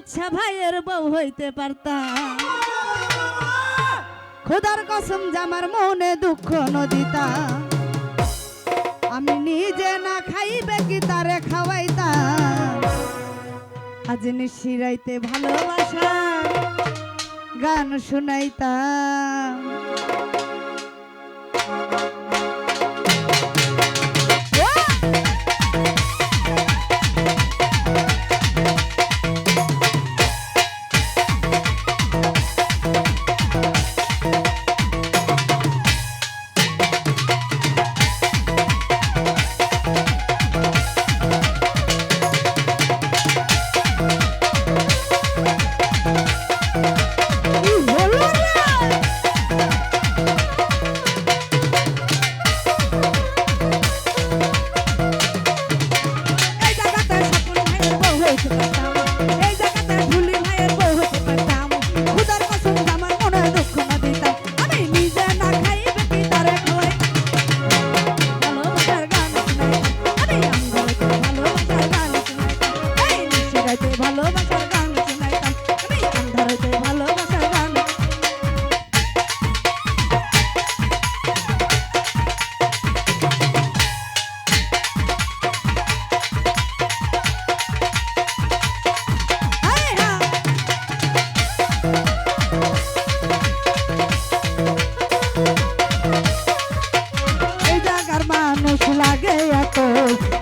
বাচ্চা ভাইয়ের বউ হইতে পারতাম। খোদার কসম জামার মনে দুঃখ নদিতা আমি নিজে না খাইবে কি তারে খাওয়াইতাম। আজ নিশিরাইতে ভালোবাসা, গান শুনাইতাম। गया तो